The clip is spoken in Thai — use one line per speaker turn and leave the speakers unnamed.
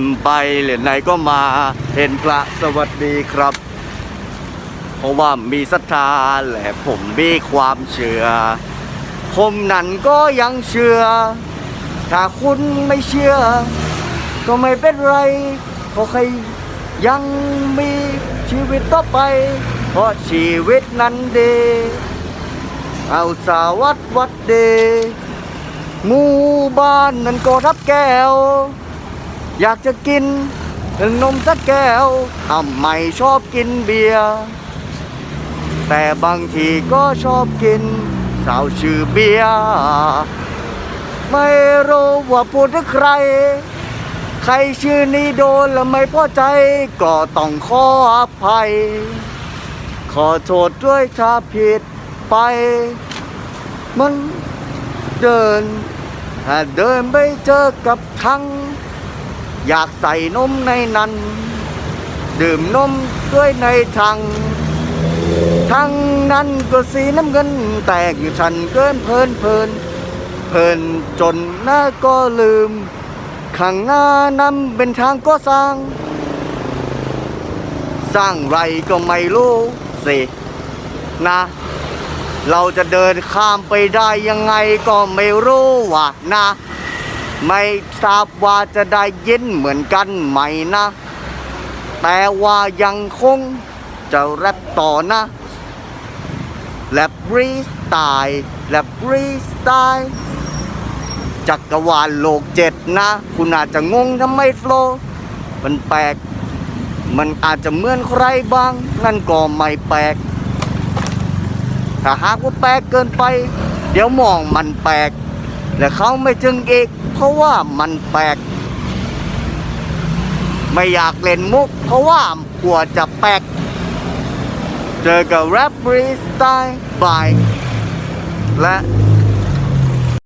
นไปเหรียญไหนก็มาเห็นพระสวัสดีครับ เพราะว่ามีศรัทธาและผมมีความเชื่อ ผมนั้นก็ยังเชื่อ ถ้าคุณไม่เชื่อ ก็ไม่เป็นไรเพราะใครยังมีชีวิตต่อไป เพราะชีวิตนั้นดี เอาสาวัดวัดเดหมู่บ้านนั้นก็ทับแก้ว อยากจะกินนมสักแก้วทำไมชอบกินเบียร์แต่บางทีก็ชอบกินสาวชื่อเบียร์ไม่รู้ว่าพูดถึงใคร ใครชื่อนี้โดนแล้วไม่พอใจ ก็ต้องขออภัย ขอโทษด้วยถ้าผิดไป มันเดินถ้าเดินไปเจอกับทัง อยากใส่นมในนั้น ดื่มนมด้วยในทัง ทั้งนั้นก็สีน้ำเงินแต่งฉันเกินเพลินเพลินเพลินจนหน้าก็ลืม ข้างหน้านั้นเป็นทางก็สร้าง สร้างไรก็ไม่รู้สินะ เราจะเดินข้ามไปได้ยังไงก็ไม่รู้ว่ะนะ ไม่ทราบว่าจะได้ยินเหมือนกันไหมนะ แต่ว่ายังคงจะแรปต่อนะแรปรีสไตล์แรปรีสไตล์จักรวาลโลกเจ็ดนะ คุณอาจจะงงทำไมโฟล์มันแปลก มันอาจจะเหมือนใครบ้าง นั่นก็ไม่แปลก ถ้าหากว่าแปลกเกินไป เดี๋ยวมองมันแปลก และเขาไม่จึงอีก เพราะว่ามันแปลก ไม่อยากเล่นมุก เพราะว่ากลัวจะแปลก เจอกับแรปฟรีสไตล์บายและ